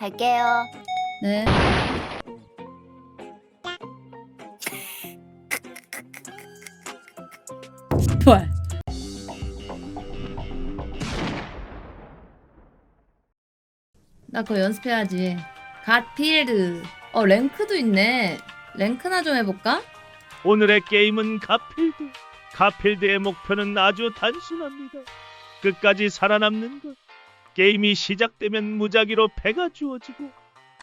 갈게요. 네. 좋아. 나 그거 연습해야지. 갓필드. 어 랭크도 있네. 랭크나 좀 해볼까? 오늘의 게임은 가필드. 가필드의 목표는 아주 단순합니다. 끝까지 살아남는 것. 게임이 시작되면 무작위로 패가 주어지고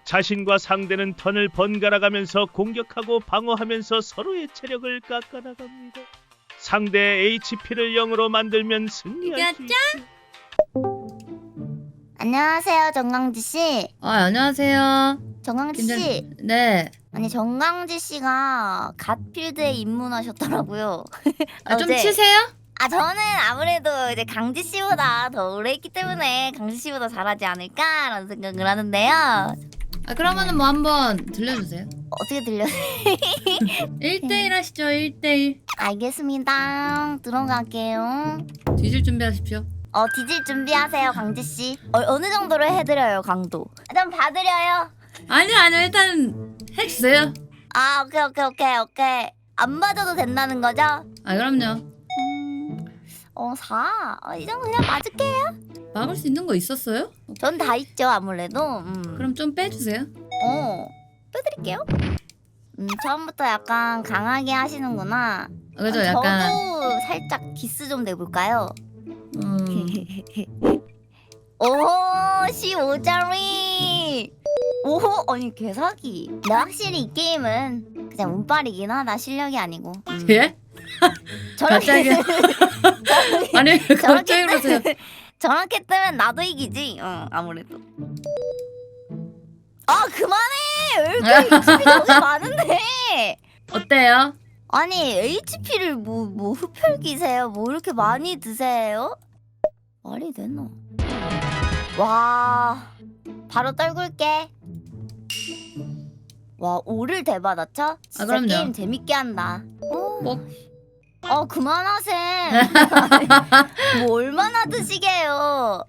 자신과 상대는 턴을 번갈아 가면서 공격하고 방어하면서 서로의 체력을 깎아나갑니다. 상대의 HP를 0으로 만들면 승리할 수 이겼죠? 있죠. 안녕하세요, 정강지 씨. 아 안녕하세요. 정강지 김장. 씨. 네. 아니 정강지 씨가 갓필드에 입문하셨더라고요. 아, 좀 어제. 치세요? 아 저는 아무래도 이제 강지 씨보다 더 오래 했기 때문에 강지 씨보다 잘하지 않을까라는 생각을 하는데요. 아 그러면은 뭐 한번 들려주세요. 어떻게 들려? 1대1 하시죠. 1대1. 알겠습니다. 들어갈게요. 뒤질 준비하십시오. 어 뒤질 준비하세요, 강지 씨. 어, 어느 정도로 해드려요, 강도? 일단 봐드려요. 아니요 아니요 일단 해주세요. 아 오케이 오케이 오케이 오케이. 안 맞아도 된다는 거죠? 아 그럼요. 음, 어 4. 어, 이 정도 그냥 맞을게요. 막을 수 있는 거 있었어요? 전 다 있죠 아무래도. 음. 그럼 좀 빼주세요. 어 빼드릴게요. 음 처음부터 약간 강하게 하시는구나. 아, 그죠 아, 약간 저도 살짝 기스 좀 내볼까요? 음, 오 15짜리. 오 아니 개사기. 근데 확실히 이 게임은 그냥 운빨이긴 하다 실력이 아니고. 음. 예? 저렇게 갑자기 아니 갑자기 그러세요. 저렇게 뜨면 나도 이기지. 어 아무래도. 아 그만해. 왜 이렇게 HP 저기 많은데? 어때요? 아니 HP를 뭐 뭐 흡혈기세요? 뭐 이렇게 많이 드세요? 말이 되나? 와 바로 떨굴게. 와 오를 대받았죠? 진짜 아, 그럼요. 게임 재밌게 한다. 어, 뭐 어 그만하셈. 뭐 얼마나 드시게요?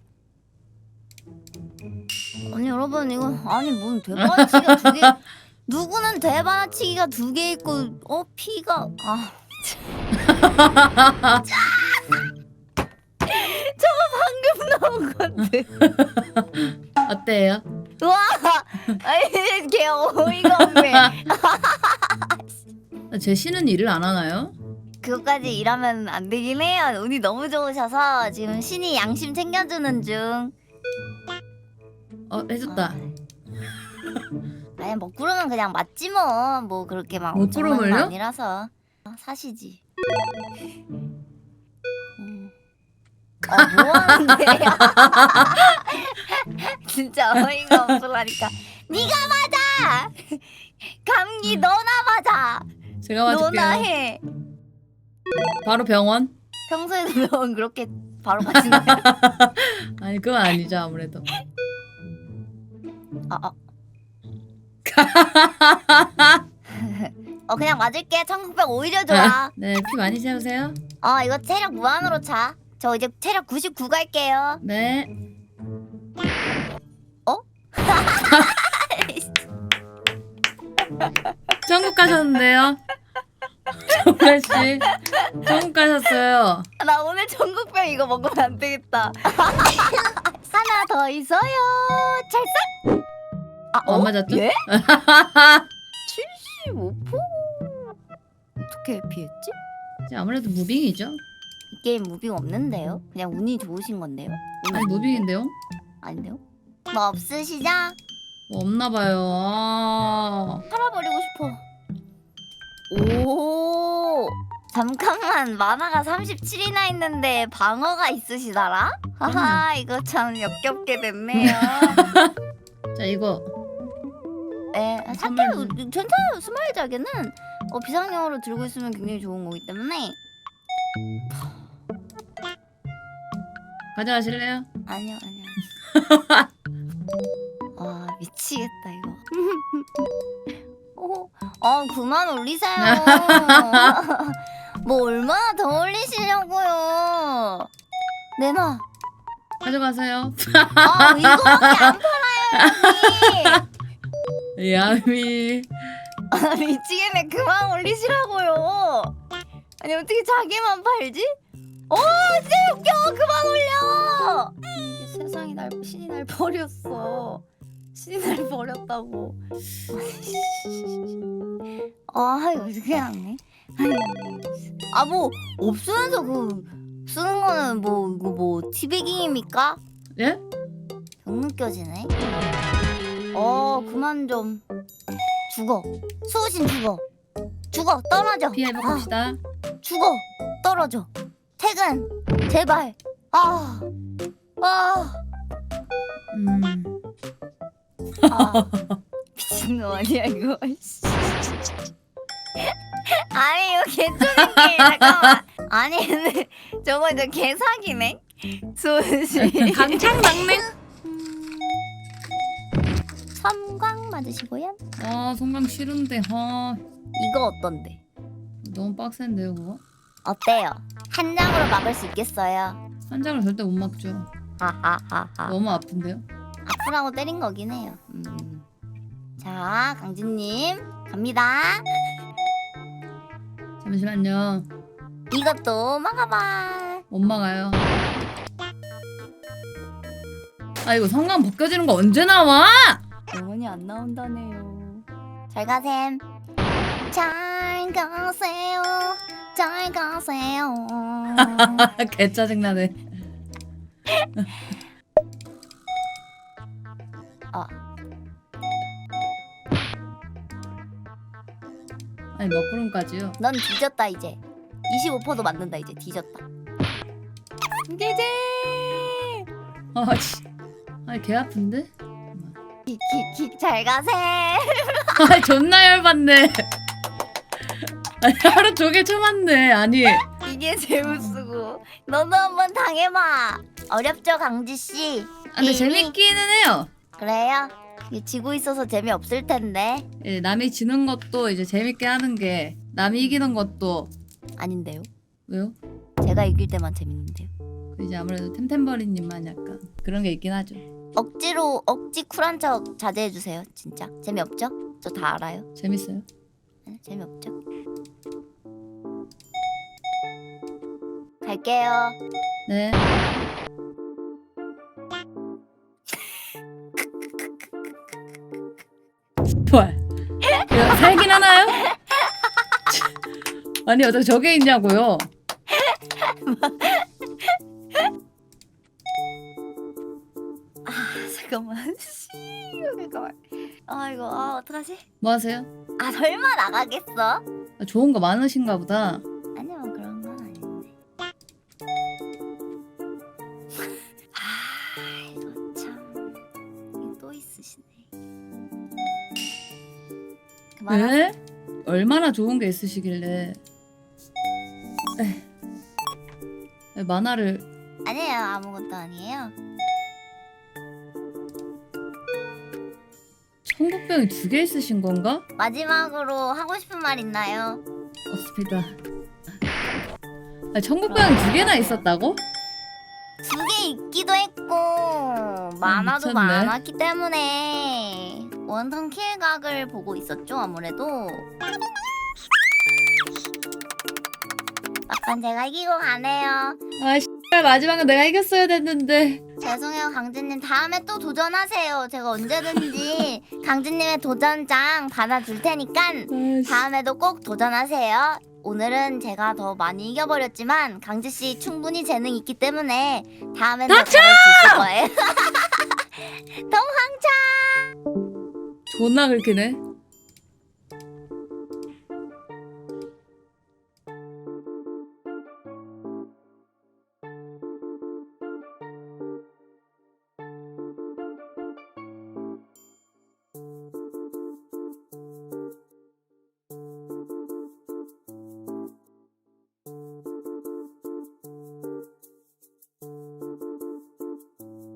아니 여러분 이거 아니 뭔 대받아치기가 두 개. 누구는 대받아치기가 두 개 있고 어 피가 아 저거 방금 나온 건데. 어때요? 와, 아니 걔 어이가 없네. 아, 제 신은 일을 안 하나요? 그것까지 일하면 안 되긴 해요. 운이 너무 좋으셔서 지금 신이 양심 챙겨주는 중. 어 해줬다. 아니 먹구름은 그냥 맞지 뭐. 뭐 그렇게 막 엄청난 건 먹구름을요? 아니라서 아, 사시지. 음. 아 뭐 하는데? 진짜 어이가 없으라니까. 네가 맞아. 감기 너나 맞아. 제가 너나 맞을게요. 해. 바로 병원? 평소에도 병원 그렇게 바로 가시나요? 아니 그건 아니죠 아무래도. 아, 아. 어 그냥 맞을게. 천국병 오히려 좋아. 네 피 많이 채우세요. 어 이거 체력 무한으로 차. 저 이제 체력 99 갈게요. 네. 어? 천국 가셨는데요? 정말 씨 천국 가셨어요. 나 오늘 전국병 이거 먹으면 안 되겠다. 하나 더 있어요. 찰싹. 아, 어, 안 맞았죠? 예? 75%? 어떻게 피했지? 이제 아무래도 무빙이죠. 이 게임 무빙 없는데요? 그냥 운이 좋으신 건데요? 아니 무빙인데요? 아닌데요? 뭐 없으시죠? 뭐 없나 봐요. 아. 팔아버리고 싶어. 오. 잠깐만 만화가 37이나 있는데 방어가 있으시더라? 하하 이거 참 역겹게 됐네요. 자 이거 네, 선물 사태로 괜찮아요. 스마일 자개는 어, 비상용으로 들고 있으면 굉장히 좋은 거기 때문에 가져가실래요? 아니요 아니요. 아 미치겠다 이거. 어, 아 그만 올리세요. 뭐 얼마나 더 올리시려고요. 내놔. 가져가세요. 아 이거밖에 안 팔아요. 야미. 아 미치겠네 그만 올리시라고요. 아니 어떻게 자기만 팔지? 어 진짜 웃겨 그만 올려. 이게 세상이 날 신이 날 버렸어. 날 버렸다고. 아 이거 어떻게 하네? 아 뭐 없으면서 그 쓰는 거는 뭐 이거 뭐 티베깅입니까? 예? 병 느껴지네. 어 그만 좀 죽어. 수호신 죽어. 죽어 떨어져. 회복합시다. 아, 죽어 떨어져. 퇴근 제발. 아. 아. 음. 아. 미친놈 아니야 이거. 씨. 아니 이거 게 잠깐만. 아니 근데 저거 저 개사기네. 수호신. 강창 막내. 섬광 맞으시고요. 아 성강 싫은데. 아 이거 어떤데? 너무 빡센데요 그거. 어때요? 한 장으로 막을 수 있겠어요? 한 장을 절대 못 막죠. 하하하하. 너무 아픈데요. 아프라고 때린 거긴 해요. 음. 자, 강진님 갑니다. 잠시만요. 이것도 막아봐. 못 막아요. 아 이거 성강 벗겨지는 거 언제 나와? 영원히 안 나온다네요. 잘 가셈. 잘 가세요. 잘 가세요. 개 짜증나네. 아, 아니 먹구름까지요. 넌 뒤졌다 이제. 25%도 맞는다 이제 뒤졌다. 김계재. 아 씨. 아니 개 아픈데? 키키키 잘 가셈. 아 존나 열받네. 아니 하루 종일 쳐맞네. 아니 이게 재우쓰고 너도 한번 당해봐 어렵죠 강지 씨 아, 근데? 재밌기는 해요. 그래요? 이게 지고 있어서 재미없을 텐데 예, 남이 지는 것도 이제 재밌게 하는 게 남이 이기는 것도 아닌데요 왜요? 제가 이길 때만 재밌는데요 그 이제 아무래도 템템버리님만 약간 그런 게 있긴 하죠. 억지로 억지 쿨한 척 자제해 주세요 진짜 재미없죠? 저 다 알아요 재밌어요. 네, 재미없죠? 갈게요 네. 아니 어떻게 저게 있냐고요? 아 잠깐만 씨아 이거 아 어떡하지? 뭐 하세요? 아 설마 나가겠어? 아, 좋은 거 많으신가 보다. 아니요 그런 건 아닌데. 아 이거 참 이거 또 있으시네. 그만. 왜? 얼마나 좋은 게 있으시길래? 에이. 왜 만화를 아니에요 아무것도 아니에요. 천국병이 두 개 있으신 건가? 마지막으로 하고 싶은 말 있나요? 없습니다. 아, 천국병이 두 개나 있었다고? 두 개 있기도 했고 많아도 미쳤네. 많았기 때문에 원턴 킬각을 보고 있었죠 아무래도. 막판 제가 이기고 가네요. 아, 씨발 마지막은 내가 이겼어야 됐는데. 죄송해요 강진님 다음에 또 도전하세요 제가 언제든지 강진님의 도전장 받아줄 테니까 아, 씨. 다음에도 꼭 도전하세요 오늘은 제가 더 많이 이겨버렸지만 강지 씨 충분히 재능 있기 때문에 다음엔 더 닥쳐! 잘할 수 있을 거예요 동황차 존나 긁히네.